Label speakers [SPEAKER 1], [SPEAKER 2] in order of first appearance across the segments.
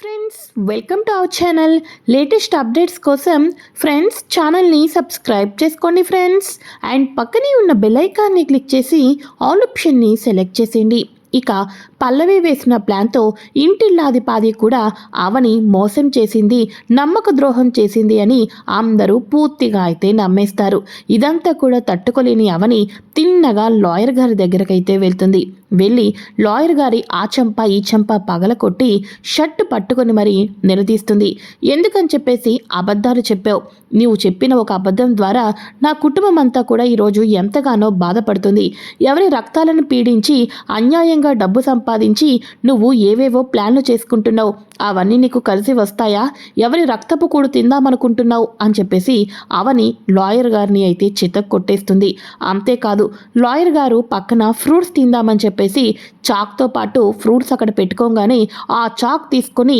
[SPEAKER 1] Friends welcome to our channel latest updates కోసం friends ఛానల్ని subscribe చేసుకోండి ఫ్రెండ్స్ అండ్ పక్కనే ఉన్న బెల్ ఐకాన్ని క్లిక్ చేసి ఆల్ ఆప్షన్ని సెలెక్ట్ చేసేయండి. ఇక పల్లవి వేసిన ప్లాన్తో ఇంటిల్లాది పాది కూడా ఆవని మోసం చేసింది నమ్మక ద్రోహం చేసింది అని అందరూ పూర్తిగా అయితే నమ్మేస్తారు. ఇదంతా కూడా తట్టుకోలేని అవని తిన్నగా లాయర్ గారి దగ్గరకైతే వెళ్తుంది. వెళ్ళి లాయర్ గారి ఆ చెంప ఈ చెంప పగల కొట్టి షర్ట్ పట్టుకొని మరి నిలదీస్తుంది. ఎందుకని చెప్పేసి అబద్ధాలు చెప్పావు? నీవు చెప్పిన ఒక అబద్ధం ద్వారా నా కుటుంబం అంతా కూడా ఈరోజు ఎంతగానో బాధపడుతుంది. ఎవరి రక్తాలను పీడించి అన్యాయంగా డబ్బు సంపాదించి నువ్వు ఏవేవో ప్లాన్లు చేసుకుంటున్నావు? అవన్నీ నీకు కలిసి వస్తాయా? ఎవరి రక్తపు కూడు తిందామనుకుంటున్నావు? అని చెప్పేసి అవని లాయర్ గారిని అయితే చితక్ కొట్టేస్తుంది అంతేకాదు లాయర్ గారు పక్కన ఫ్రూట్స్ తిందామని చెప్పేసి చాక్తో పాటు ఫ్రూట్స్ అక్కడ పెట్టుకోగానే ఆ చాక్ తీసుకొని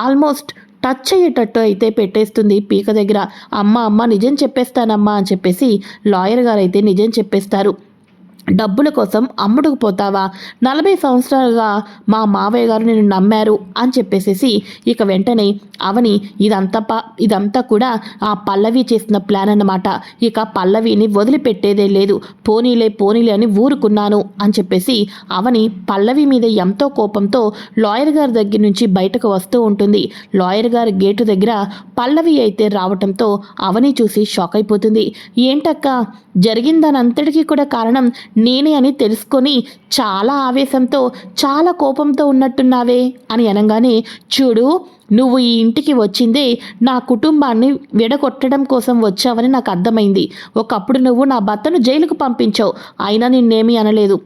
[SPEAKER 1] ఆల్మోస్ట్ టచ్ అయ్యేటట్టు అయితే పెట్టేస్తుంది పీక దగ్గర. అమ్మ అమ్మ నిజం చెప్పేస్తానమ్మా అని చెప్పేసి లాయర్ గారు అయితే నిజం చెప్పేస్తారు. డబ్బుల కోసం అమ్ముడుకు పోతావా? నలభై సంవత్సరాలుగా మా మావయ్య గారు నేను నమ్మారు అని చెప్పేసేసి ఇక వెంటనే అవని ఇదంతా ప ఇదంతా కూడా ఆ పల్లవి చేసిన ప్లాన్ అన్నమాట. ఇక పల్లవిని వదిలిపెట్టేదే లేదు. పోనీలే పోనీలే అని ఊరుకున్నాను అని చెప్పేసి అవని పల్లవి మీద ఎంతో కోపంతో లాయర్ గారి దగ్గర నుంచి బయటకు వస్తూ ఉంటుంది. లాయర్ గారి గేటు దగ్గర పల్లవి అయితే రావటంతో అవని చూసి షాక్ అయిపోతుంది. ఏంటక్క? జరిగిందనంతటికీ కూడా కారణం నేనే అని తెలుసుకొని చాలా ఆవేశంతో చాలా కోపంతో ఉన్నట్టున్నావే అని అనగానే చూడు నువ్వు ఈ ఇంటికి వచ్చిందే నా కుటుంబాన్ని విడగొట్టడం కోసం వచ్చావని నాకు అర్థమైంది. ఒకప్పుడు నువ్వు నా భర్తను జైలుకు పంపించావు. అయినా నిన్నేమీ అనలేదు.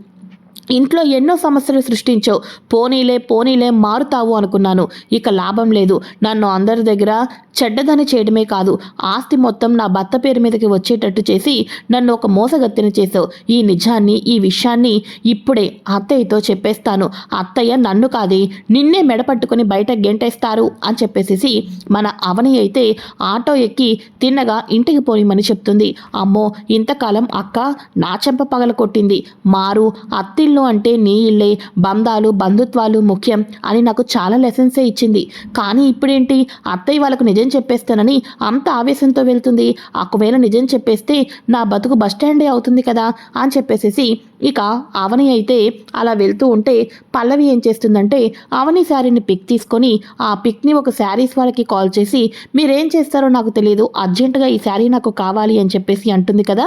[SPEAKER 1] ఇంట్లో ఎన్నో సమస్యలు సృష్టించావు పోనీలే పోనీలే మారుతావు అనుకున్నాను. ఇక లాభం లేదు. నన్ను అందరి దగ్గర చెడ్డదని చేయడమే కాదు. ఆస్తి మొత్తం నా భర్త పేరు మీదకి వచ్చేటట్టు చేసి నన్ను ఒక మోసగత్తిన చేసావు ఈ నిజాన్ని ఈ విషయాన్ని ఇప్పుడే అత్తయ్యతో చెప్పేస్తాను. అత్తయ్య నన్ను కాదే నిన్నే మెడపట్టుకుని బయట గెంటేస్తారు అని చెప్పేసి మన అవని అయితే ఆటో ఎక్కి తిన్నగా ఇంటికి పోనిమని చెప్తుంది. అమ్మో ఇంతకాలం అక్క నా చెంప పగల కొట్టింది మారు అత్తిల్లో అంటే నీ ఇల్లే బంధాలు బంధుత్వాలు ముఖ్యం అని నాకు చాలా లెసన్సే ఇచ్చింది. కానీ ఇప్పుడేంటి? అత్తయ్య వాళ్ళకు నిజం చెప్పేస్తానని అంత ఆవేశంతో వెళ్తుంది. ఒకవేళ నిజం చెప్పేస్తే నా బతుకు బస్టాండే అవుతుంది కదా అని చెప్పేసేసి ఇక అవని అయితే అలా వెళ్తూ ఉంటే పల్లవి ఏం చేస్తుందంటే అవని శారీని పిక్ తీసుకొని ఆ పిక్ని ఒక శారీస్ వాళ్ళకి కాల్ చేసి మీరేం చేస్తారో నాకు తెలియదు అర్జెంటుగా ఈ శారీ నాకు కావాలి అని చెప్పేసి అంటుంది కదా.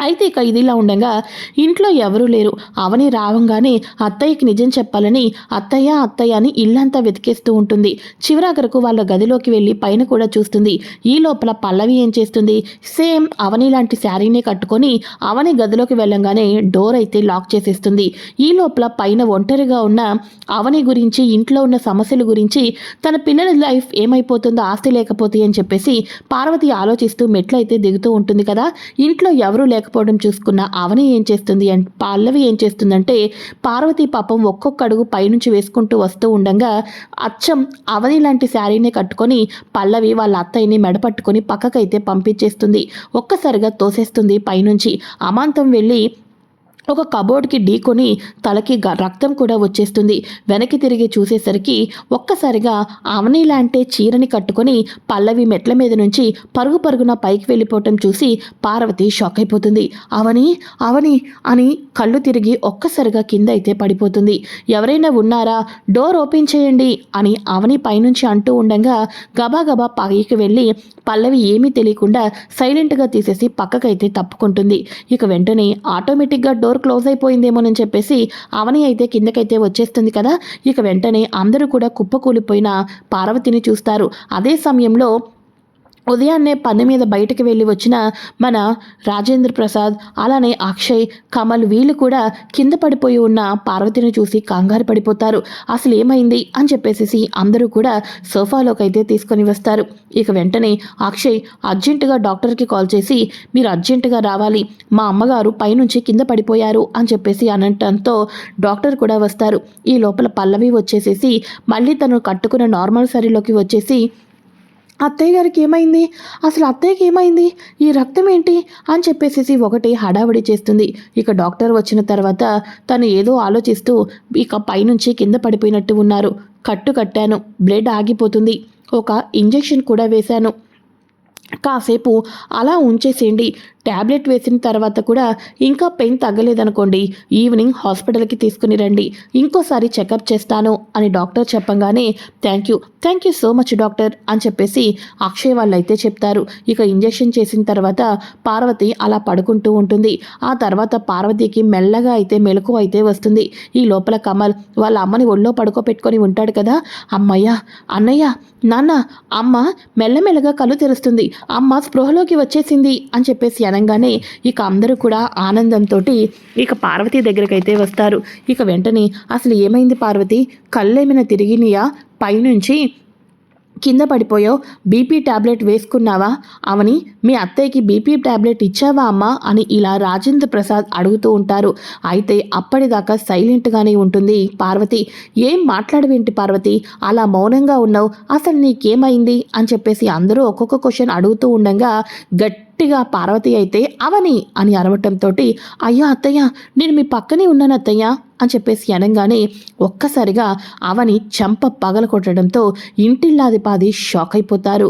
[SPEAKER 1] అయితే ఇక ఇదిలా ఉండగా ఇంట్లో ఎవరూ లేరు. అవని రావంగానే అత్తయ్యకి నిజం చెప్పాలని అత్తయ్య అత్తయ్య అని ఇల్లంతా వెతికేస్తూ ఉంటుంది. చివరాఖరకు వాళ్ళ గదిలోకి వెళ్ళి పైన కూడా చూస్తుంది. ఈ లోపల పల్లవి ఏం చేస్తుంది? సేమ్ అవని లాంటి శారీనే కట్టుకొని అవని గదిలోకి వెళ్ళంగానే డోర్ అయితే లాక్ చేసేస్తుంది. ఈ లోపల పైన ఒంటరిగా ఉన్న అవని గురించి ఇంట్లో ఉన్న సమస్యల గురించి తన పిల్లల లైఫ్ ఏమైపోతుందో ఆస్తి లేకపోతే అని చెప్పేసి పార్వతి ఆలోచిస్తూ మెట్లయితే దిగుతూ ఉంటుంది కదా. ఇంట్లో ఎవరూ లేక లేకపోవడం చూసుకున్న అవని ఏం చేస్తుంది అంటే పల్లవి ఏం చేస్తుందంటే పార్వతి పాపం ఒక్కొక్క అడుగు పైనుంచి వేసుకుంటూ వస్తూ ఉండగా అచ్చం అవని లాంటి శారీనే కట్టుకొని పల్లవి వాళ్ళ అత్తయ్యని మెడపట్టుకొని పక్కకైతే పంపించేస్తుంది. ఒక్కసారిగా తోసేస్తుంది పైనుంచి. అమాంతం వెళ్ళి ఒక కబోర్డ్కి ఢీకొని తలకి రక్తం కూడా వచ్చేస్తుంది. వెనక్కి తిరిగి చూసేసరికి ఒక్కసారిగా అవని లాంటి చీరని కట్టుకొని పల్లవి మెట్ల మీద నుంచి పరుగు పరుగున పైకి వెళ్ళిపోవటం చూసి పార్వతి షాక్ అయిపోతుంది. అవని అవని అని కళ్ళు తిరిగి ఒక్కసారిగా కింద అయితే పడిపోతుంది. ఎవరైనా ఉన్నారా? డోర్ ఓపెన్ చేయండి అని అవని పైనుంచి అంటూ ఉండగా గబాగబా పైకి వెళ్ళి పల్లవి ఏమీ తెలియకుండా సైలెంట్గా తీసేసి పక్కకైతే తప్పుకుంటుంది. ఇక వెంటనే ఆటోమేటిక్గా డోర్ క్లోజ్ అయిపోయిందేమోనని చెప్పేసి అవని అయితే కిందకైతే వచ్చేస్తుంది కదా. ఇక వెంటనే అందరూ కూడా కుప్పకూలిపోయిన పార్వతిని చూస్తారు. అదే సమయంలో ఉదయాన్నే పని మీద బయటకు వెళ్ళి వచ్చిన మన రాజేంద్ర ప్రసాద్ అలానే అక్షయ్ కమల్ వీళ్ళు కూడా కింద పడిపోయి ఉన్న పార్వతిని చూసి కంగారు పడిపోతారు. అసలు ఏమైంది అని చెప్పేసి అందరూ కూడా సోఫాలోకి అయితే తీసుకొని వస్తారు. ఇక వెంటనే అక్షయ్ అర్జెంటుగా డాక్టర్కి కాల్ చేసి మీరు అర్జెంటుగా రావాలి. మా అమ్మగారు పైనుంచి కింద పడిపోయారు అని చెప్పేసి అనటంతో డాక్టర్ కూడా వస్తారు. ఈ లోపల పల్లవి వచ్చేసేసి మళ్ళీ తను కట్టుకున్న నార్మల్ సరిలోకి వచ్చేసి అత్తయ్య గారికి ఏమైంది? అసలు అత్తయ్యకి ఏమైంది? ఈ రక్తం ఏంటి? అని చెప్పేసి ఒకటి హడావిడి చేస్తుంది. ఇక డాక్టర్ వచ్చిన తర్వాత తను ఏదో ఆలోచిస్తూ ఇక పైనుంచి కింద పడిపోయినట్టు ఉన్నారు. కట్టు కట్టాను. బ్లడ్ ఆగిపోతుంది. ఒక ఇంజెక్షన్ కూడా వేశాను. కాసేపు అలా ఉంచేసేయండి. ట్యాబ్లెట్ వేసిన తర్వాత కూడా ఇంకా పెయిన్ తగ్గలేదనుకోండి ఈవినింగ్ హాస్పిటల్కి తీసుకుని రండి ఇంకోసారి చెకప్ చేస్తాను అని డాక్టర్ చెప్పంగానే thank you thank you so much doctor అని చెప్పేసి అక్షయ్ వాళ్ళు అయితే చెప్తారు. ఇక ఇంజెక్షన్ చేసిన తర్వాత పార్వతి అలా పడుకుంటూ ఉంటుంది. ఆ తర్వాత పార్వతికి మెల్లగా అయితే మెలకు అయితే వస్తుంది. ఈ లోపల కమల్ వాళ్ళ అమ్మని ఒళ్ళో పడుకోబెట్టుకొని ఉంటాడు కదా. అమ్మయ్య అన్నయ్య నాన్న అమ్మ మెల్లమెల్లగా కళ్ళు తెరుస్తుంది. అమ్మ స్పృహలోకి వచ్చేసింది అని చెప్పేసి అనగానే ఇక అందరూ కూడా ఆనందంతో ఇక పార్వతి దగ్గరికి అయితే వస్తారు. ఇక వెంటనే అసలు ఏమైంది పార్వతి? కళ్ళేమైనా తిరిగినయా? పైనుంచి కింద పడిపోయావు? BP tablet వేసుకున్నావా? అవని మీ అత్తయ్యకి బీపీ ట్యాబ్లెట్ ఇచ్చావా అమ్మా? అని ఇలా రాజేంద్ర ప్రసాద్ అడుగుతూ ఉంటారు. అయితే అప్పటిదాకా సైలెంట్గానే ఉంటుంది పార్వతి. ఏం మాట్లాడవేంటి పార్వతి? అలా మౌనంగా ఉన్నావు. అసలు నీకేమైంది? అని చెప్పేసి అందరూ ఒక్కొక్క క్వశ్చన్ అడుగుతూ ఉండగా గట్టిగా పార్వతి అయితే అవని అని అరవటంతో అయ్యో అత్తయ్య నేను మీ పక్కనే ఉన్నాను అత్తయ్య అని చెప్పేసి అనగానే ఒక్కసారిగా అవని చెంప పగల కొట్టడంతో ఇంటిల్లాదిపాది షాక్ అయిపోతారు.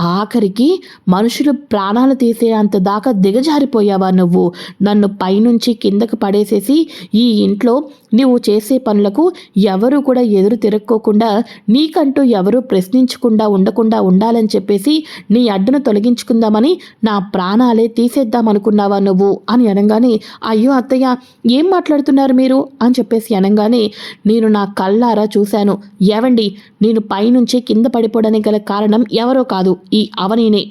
[SPEAKER 1] ఆఖరికి మనుషులు ప్రాణాలు తీసేంత దాకా దిగజారిపోయావా నువ్వు? నన్ను పైనుంచి కిందకు పడేసేసి ఈ ఇంట్లో నువ్వు చేసే పనులకు ఎవరు కూడా ఎదురు తిరక్కోకుండా నీకంటూ ఎవరు ప్రశ్నించకుండా ఉండకుండా ఉండాలని చెప్పేసి నీ అడ్డును తొలగించుకుందామని నా ప్రాణాలే తీసేద్దామనుకున్నావా నువ్వు? అని అనగానే అయ్యో అత్తయ్య ఏం మాట్లాడుతున్నారు మీరు? అని చెప్పేసి అనగానే నేను నా కళ్ళారా చూశాను. ఏవండి నేను పైనుంచి కింద పడిపోవడానికి గల కారణం ఎవరో కాదు. ఈ అవనీనే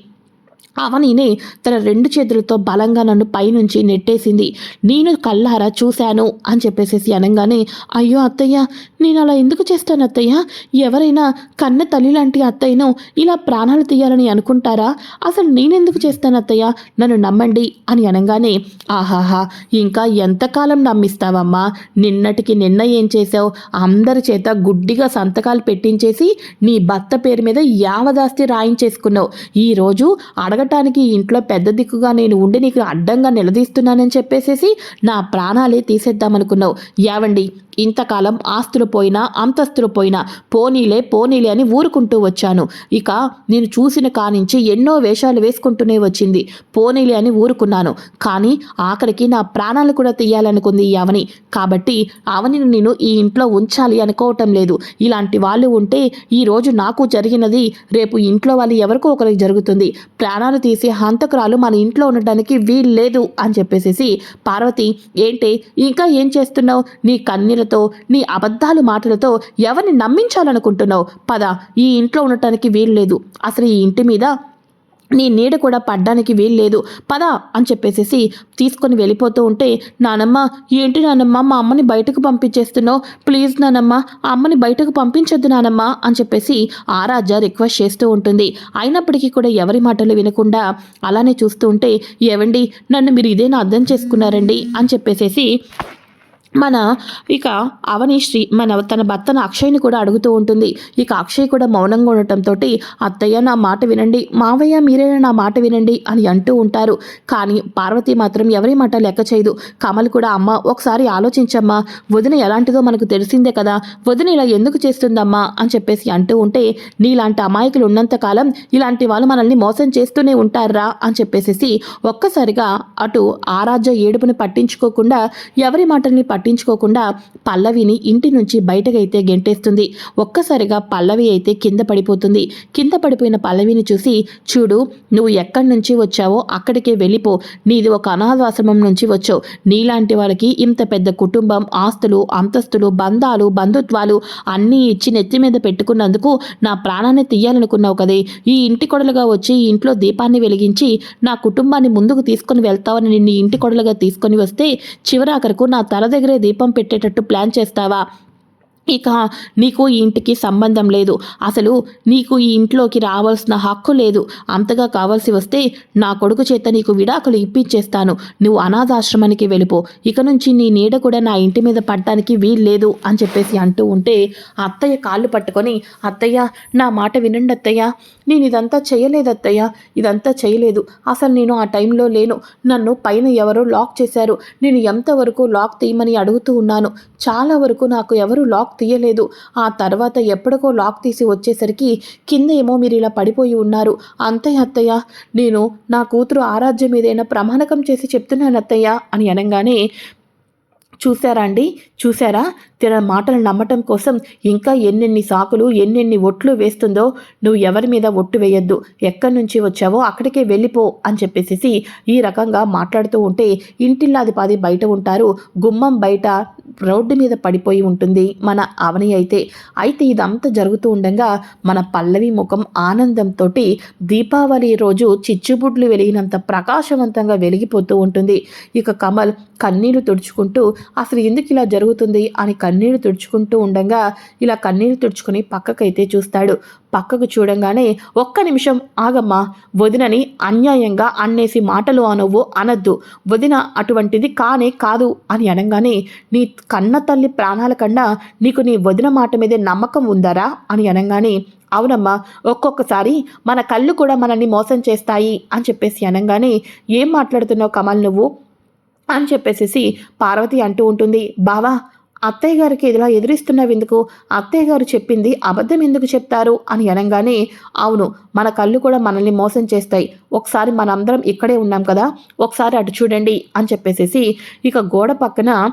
[SPEAKER 1] అవనీనే తన రెండు చేతులతో బలంగా నన్ను పైనుంచి నెట్టేసింది. నేను కళ్ళారా చూశాను అని చెప్పేసేసి అనగానే అయ్యో అత్తయ్య నేను అలా ఎందుకు చేస్తాను అత్తయ్య? ఎవరైనా కన్న తల్లి లాంటి అత్తయ్యను ఇలా ప్రాణాలు తీయాలని అనుకుంటారా? అసలు నేనెందుకు చేస్తాను అత్తయ్య? నన్ను నమ్మండి అని అనగానే ఆహాహా ఇంకా ఎంతకాలం నమ్మిస్తావమ్మా? నిన్నటికి నిన్న ఏం చేసావు అందరి చేత గుడ్డిగా సంతకాలు పెట్టించేసి నీ భర్త పేరు మీద యావదాస్తి రాయించేసుకున్నావు. ఈరోజు అడగటానికి ఇంట్లో పెద్ద దిక్కుగా నేను ఉండి నీకు అడ్డంగా నిలదీస్తున్నానని చెప్పేసేసి నా ప్రాణాలే తీసేద్దామనుకున్నావు. యావండి ఇంతకాలం ఆస్తులు పోయినా అంతస్తులు పోయినా పోనీలే పోనీలే అని ఊరుకుంటూ వచ్చాను. ఇక నేను చూసిన కానించి ఎన్నో వేషాలు వేసుకుంటూనే వచ్చింది. పోనీలే అని ఊరుకున్నాను. కానీ ఆఖరికి నా ప్రాణాలు కూడా తీయాలనుకుంది ఈ అవని కాబట్టి అవనిని నేను ఈ ఇంట్లో ఉంచాలి అనుకోవటం లేదు. ఇలాంటి వాళ్ళు ఉంటే ఈ రోజు నాకు జరిగినది రేపు ఇంట్లో వాళ్ళు ఎవరికో ఒకరికి జరుగుతుంది. ప్రాణాలు తీసే హంతకురాలు మన ఇంట్లో ఉండడానికి వీలు లేదు అని చెప్పేసేసి పార్వతి ఏంటి ఇంకా ఏం చేస్తున్నావు? నీ కన్నీలతో నీ అబద్ధాలు మాటలతో ఎవరిని నమ్మించాలనుకుంటున్నావు? పద ఈ ఇంట్లో ఉండటానికి వీలు లేదు అసలు ఈ ఇంటి మీద నీ నీడ కూడా పడ్డానికి వీల్లేదు. పద అని చెప్పేసేసి తీసుకొని వెళ్ళిపోతూ ఉంటే నానమ్మ ఏంటి నానమ్మ మా అమ్మని బయటకు పంపించేస్తున్నావు? ప్లీజ్ నానమ్మ ఆ అమ్మని బయటకు పంపించొద్దు నానమ్మ అని చెప్పేసి ఆరాజ రిక్వెస్ట్ చేస్తూ ఉంటుంది. అయినప్పటికీ కూడా ఎవరి మాటలు వినకుండా అలానే చూస్తూ ఉంటే ఏవండి నన్ను మీరు ఇదేనా అర్థం చేసుకున్నారండి? అని చెప్పేసేసి మన ఇక అవని శ్రీ మన తన భర్తను అక్షయ్ని కూడా అడుగుతూ ఉంటుంది. ఇక అక్షయ్ కూడా మౌనంగా ఉండటంతో అత్తయ్య నా మాట వినండి. మావయ్య మీరైనా నా మాట వినండి అని అంటూ ఉంటారు. కానీ పార్వతి మాత్రం ఎవరి మాట లెక్క చేయదు. కమల్ కూడా అమ్మ ఒకసారి ఆలోచించమ్మా. వదిన ఎలాంటిదో మనకు తెలిసిందే కదా. వదిన ఇలా ఎందుకు చేస్తుందమ్మా? అని చెప్పేసి అంటూ ఉంటే నీలాంటి అమాయకులు ఉన్నంతకాలం ఇలాంటి వాళ్ళు మనల్ని మోసం చేస్తూనే ఉంటారా? అని చెప్పేసి ఒక్కసారిగా అటు ఆరాధ్య ఏడుపుని పట్టించుకోకుండా ఎవరి మాటల్ని పట్టించుకోకుండా పల్లవిని ఇంటి నుంచి బయటకైతే గెంటేస్తుంది. ఒక్కసారిగా పల్లవి అయితే కింద పడిపోతుంది. కింద పడిపోయిన పల్లవిని చూసి చూడు నువ్వు ఎక్కడి నుంచి వచ్చావో అక్కడికే వెళ్ళిపో. నీది ఒక అనాథాశ్రమం నుంచి వచ్చావు. నీలాంటి వాళ్ళకి ఇంత పెద్ద కుటుంబం ఆస్తులు అంతస్తులు బంధాలు బంధుత్వాలు అన్నీ ఇచ్చి నెత్తి మీద పెట్టుకున్నందుకు నా ప్రాణాన్ని తీయాలనుకున్నావు కదే. ఈ ఇంటి కొడలుగా వచ్చి ఈ ఇంట్లో దీపాన్ని వెలిగించి నా కుటుంబాన్ని ముందుకు తీసుకొని వెళ్తావని నిన్ను ఇంటి కొడలుగా తీసుకొని వస్తే చివరాఖరకు నా తల దగ్గర దీపం పెట్టేటట్టు ప్లాన్ చేస్తావా? ఇక నీకు ఈ ఇంటికి సంబంధం లేదు. అసలు నీకు ఈ ఇంట్లోకి రావాల్సిన హక్కు లేదు. అంతగా కావాల్సి వస్తే నా కొడుకు చేత నీకు విడాకులు ఇప్పించేస్తాను. నువ్వు అనాథాశ్రమానికి వెళ్ళిపో. ఇక నుంచి నీ నీడ కూడా నా ఇంటి మీద పడటానికి వీల్లేదు అని చెప్పేసి అంటూ ఉంటే అత్తయ్య కాళ్ళు పట్టుకొని అత్తయ్య నా మాట వినండి అత్తయ్య. నేను ఇదంతా చేయలేదు అత్తయ్య. ఇదంతా చేయలేదు. అసలు నేను ఆ టైంలో లేను. నన్ను పైన ఎవరో లాక్ చేశారు. నేను ఎంతవరకు లాక్ తీయమని అడుగుతూ ఉన్నాను. చాలా వరకు నాకు ఎవరు లాక్ తీయలేదు. ఆ తర్వాత ఎప్పటికో లాక్ తీసి వచ్చేసరికి కింద ఏమో మీరు ఇలా పడిపోయి ఉన్నారు. అంతే అత్తయ్య నేను నా కూతురు ఆరాధ్యం ఏదైనా ప్రమాణకం చేసి చెప్తున్నాను అత్తయ్య అని అనగానే చూసారా అండి? చూసారా తన మాటలు నమ్మటం కోసం ఇంకా ఎన్నెన్ని సాకులు ఎన్నెన్ని ఒట్లు వేస్తుందో నువ్వు ఎవరి మీద ఒట్టు వేయొద్దు. ఎక్కడి నుంచి వచ్చావో అక్కడికే వెళ్ళిపో అని చెప్పేసి ఈ రకంగా మాట్లాడుతూ ఉంటే ఇంటిల్లాది పాది బయట ఉంటారు. గుమ్మం బయట రోడ్డు మీద పడిపోయి ఉంటుంది మన అవని అయితే. అయితే ఇదంతా జరుగుతూ ఉండగా మన పల్లవి ముఖం ఆనందంతో దీపావళి రోజు చిచ్చుబుడ్లు వెలిగినంత ప్రకాశవంతంగా వెలిగిపోతూ ఉంటుంది. ఇక కమల్ కన్నీళ్ళు తుడుచుకుంటూ అసలు ఎందుకు ఇలా జరుగుతుంది? అని కన్నీళ్ళు తుడుచుకుంటూ ఉండగా ఇలా కన్నీళ్ళు తుడుచుకుని పక్కకైతే చూస్తాడు. పక్కకు చూడంగానే ఒక్క నిమిషం ఆగమ్మా వదినని అన్యాయంగా అన్నేసి మాటలు అనవు అనద్దు. వదిన అటువంటిది కానే కాదు అని అనగానే నీ కన్న తల్లి ప్రాణాల కన్నా నీకు నీ వదిన మాట మీదే నమ్మకం ఉందరా అని అనగానే అవునమ్మా ఒక్కొక్కసారి మన కళ్ళు కూడా మనల్ని మోసం చేస్తాయి అని చెప్పేసి అనగానే ఏం మాట్లాడుతున్నావు కమల్ నువ్వు? అని చెప్పేసి పార్వతి అంటూ ఉంటుంది. బావా అత్తయ్య గారికి ఇలా ఎదురిస్తున్నవెందుకు అత్తయ్య గారు చెప్పింది అబద్ధం ఎందుకు చెప్తారు? అని అనగానే అవును మన కళ్ళు కూడా మనల్ని మోసం చేస్తాయి. ఒకసారి మనందరం ఇక్కడే ఉన్నాం కదా ఒకసారి అటు చూడండి అని చెప్పేసేసి ఇక గోడ పక్కన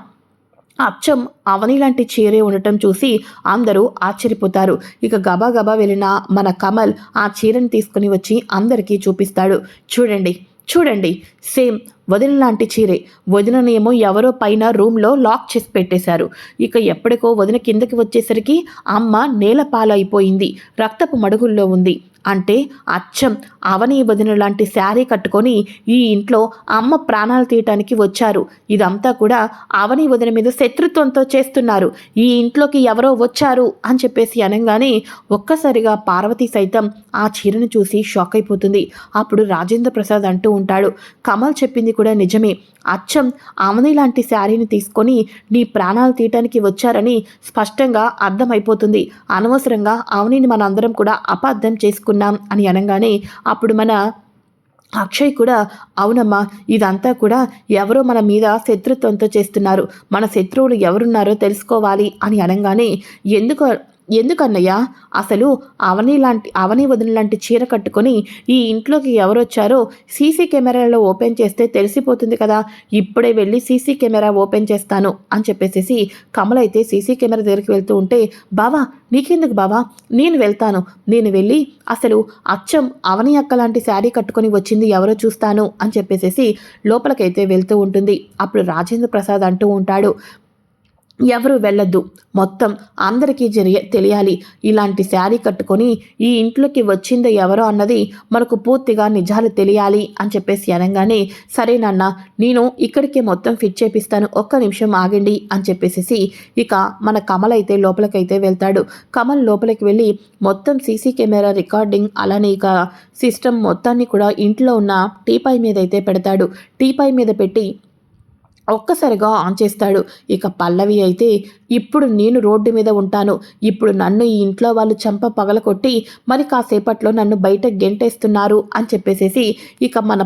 [SPEAKER 1] అచ్చం అవని లాంటి చీరే ఉండటం చూసి అందరూ ఆశ్చర్యపోతారు. ఇక గబా గబా వెళ్ళిన మన కమల్ ఆ చీరను తీసుకుని వచ్చి అందరికీ చూపిస్తాడు. చూడండి. చూడండి. సేమ్ వదిన లాంటి చీరే. వదిననేమో ఎవరో పైన రూమ్లో లాక్ చేసి పెట్టేశారు. ఇక ఎప్పటికో వదిన కిందకి వచ్చేసరికి అమ్మ నేల పాలైపోయింది. రక్తపు మడుగుల్లో ఉంది. అంటే అచ్చం అవని వదిన లాంటి శారీ కట్టుకొని ఈ ఇంట్లో అమ్మ ప్రాణాలు తీయటానికి వచ్చారు. ఇదంతా కూడా అవని వదిన మీద శత్రుత్వంతో చేస్తున్నారు. ఈ ఇంట్లోకి ఎవరో వచ్చారు అని చెప్పేసి అనగానే ఒక్కసారిగా పార్వతి సైతం ఆ చీరను చూసి షాక్ అయిపోతుంది. అప్పుడు రాజేంద్ర ప్రసాద్ అంటూ ఉంటాడు కమల్ చెప్పింది కూడా నిజమే. అచ్చం అవని లాంటి శారీని తీసుకొని నీ ప్రాణాలు తీయటానికి వచ్చారని స్పష్టంగా అర్థమైపోతుంది. అనవసరంగా అవనిని మనందరం కూడా అపార్థం చేసుకున్నాం అని అనగానే అప్పుడు మన అక్షయ్ కూడా అవునమ్మా ఇదంతా కూడా ఎవరో మన మీద శత్రుత్వంతో చేస్తున్నారు. మన శత్రువులు ఎవరున్నారో తెలుసుకోవాలి అని అనగానే ఎందుకు ఎందుకన్నయ్యా? అసలు అవని లాంటి అవని వదిన లాంటి చీర కట్టుకొని ఈ ఇంట్లోకి ఎవరొచ్చారో సీసీ కెమెరాలో ఓపెన్ చేస్తే తెలిసిపోతుంది కదా. ఇప్పుడే వెళ్ళి సీసీ కెమెరా ఓపెన్ చేస్తాను అని చెప్పేసేసి కమల్ అయితే సీసీ కెమెరా దగ్గరికి వెళ్తూ ఉంటే బావా నీకెందుకు బావా? నేను వెళ్తాను. నేను వెళ్ళి అసలు అచ్చం అవని అక్క లాంటి శారీ కట్టుకొని వచ్చింది ఎవరో చూస్తాను అని చెప్పేసేసి లోపలికైతే వెళ్తూ ఉంటుంది. అప్పుడు రాజేంద్ర ప్రసాద్ అంటూ ఉంటాడు ఎవరు వెళ్ళొద్దు. మొత్తం అందరికీ జరిగే తెలియాలి. ఇలాంటి శారీ కట్టుకొని ఈ ఇంట్లోకి వచ్చిందో ఎవరో అన్నది మనకు పూర్తిగా నిజాలు తెలియాలి అని చెప్పేసి అనగానే సరేనన్న నేను ఇక్కడికి మొత్తం ఫిట్ చేపిస్తాను. ఒక్క నిమిషం ఆగండి అని చెప్పేసి ఇక మన కమల్ అయితే లోపలికైతే వెళ్తాడు. కమల్ లోపలికి వెళ్ళి మొత్తం సీసీ కెమెరా రికార్డింగ్ అలానే ఇక సిస్టమ్ మొత్తాన్ని కూడా ఇంట్లో ఉన్న టీపై మీద అయితే పెడతాడు. టీపై మీద పెట్టి ఒక్కసారిగా ఆన్ చేస్తాడు. ఇక పల్లవి అయితే ఇప్పుడు నేను రోడ్డు మీద ఉంటాను. ఇప్పుడు నన్ను ఈ ఇంట్లో వాళ్ళు చంప పగలకొట్టి మరి కాసేపట్లో నన్ను బయట గెంటేస్తున్నారు అని చెప్పేసేసి ఇక మన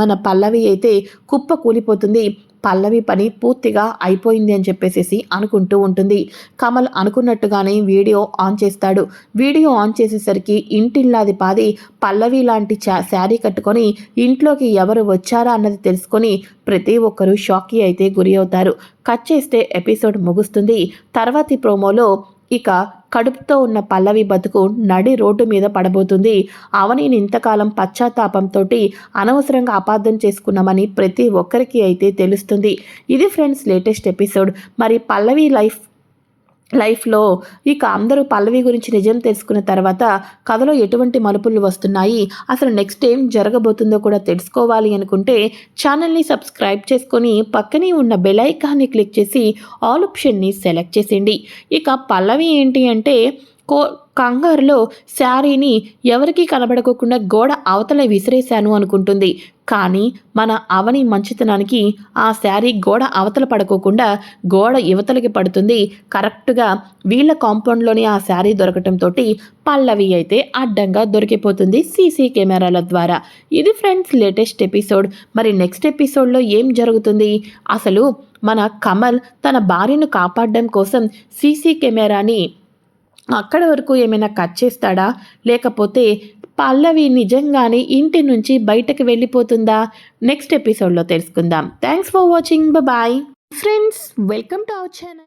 [SPEAKER 1] మన పల్లవి అయితే కుప్ప కూలిపోతుంది. పల్లవి పని పూర్తిగా అయిపోయింది అని చెప్పేసి అనుకుంటూ ఉంటుంది. కమల్ అనుకున్నట్టుగానే వీడియో ఆన్ చేస్తాడు. వీడియో ఆన్ చేసేసరికి ఇంటిల్లాది పాది పల్లవి లాంటి శారీ కట్టుకొని ఇంట్లోకి ఎవరు వచ్చారా అన్నది తెలుసుకొని ప్రతి ఒక్కరూ షాక్కి అయితే గురి అవుతారు. కట్ చేస్తే ఎపిసోడ్ ముగుస్తుంది. తర్వాతి ప్రోమోలో ఇక కడుపుతో ఉన్న పల్లవి బతుకు నడి రోడ్డు మీద పడబోతుంది. అవనీని ఇంతకాలం పశ్చాత్తాపంతో అనవసరంగా అపార్థం చేసుకున్నామని ప్రతి ఒక్కరికి అయితే తెలుస్తుంది. ఇది ఫ్రెండ్స్ లేటెస్ట్ ఎపిసోడ్. మరి పల్లవి లైఫ్ లైఫ్లో ఇక అందరూ పల్లవి గురించి నిజం తెలుసుకున్న తర్వాత కథలో ఎటువంటి మలుపులు వస్తున్నాయి? అసలు నెక్స్ట్ ఏం జరగబోతుందో కూడా తెలుసుకోవాలి అనుకుంటే ఛానల్ని సబ్స్క్రైబ్ చేసుకొని పక్కనే ఉన్న బెల్ ఐకాన్ని క్లిక్ చేసి ఆల్ ఆప్షన్ని సెలెక్ట్ చేసేయండి. ఇక పల్లవి ఏంటి అంటే కో కంగారులో శారీని ఎవరికీ కనబడకోకుండా గోడ అవతల విసిరేశాను అనుకుంటుంది. కానీ మన అవని మంచితనానికి ఆ శారీ గోడ అవతల పడుకోకుండా గోడ యువతలకి పడుతుంది. కరెక్ట్గా వీళ్ళ కాంపౌండ్లోనే ఆ శారీ దొరకటంతో పల్లవి అయితే అడ్డంగా దొరికిపోతుంది సీసీ కెమెరాల ద్వారా. ఇది ఫ్రెండ్స్ లేటెస్ట్ ఎపిసోడ్. మరి నెక్స్ట్ ఎపిసోడ్లో ఏం జరుగుతుంది? అసలు మన కమల్ తన భార్యను కాపాడడం కోసం సీసీ కెమెరాని అక్కడ వరకు ఏమైనా కట్ చేస్తాడా? లేకపోతే పల్లవి నిజంగానే ఇంటి నుంచి బయటకు వెళ్ళిపోతుందా? నెక్స్ట్ ఎపిసోడ్లో తెలుసుకుందాం. Thanks for watching bye friends welcome to our channel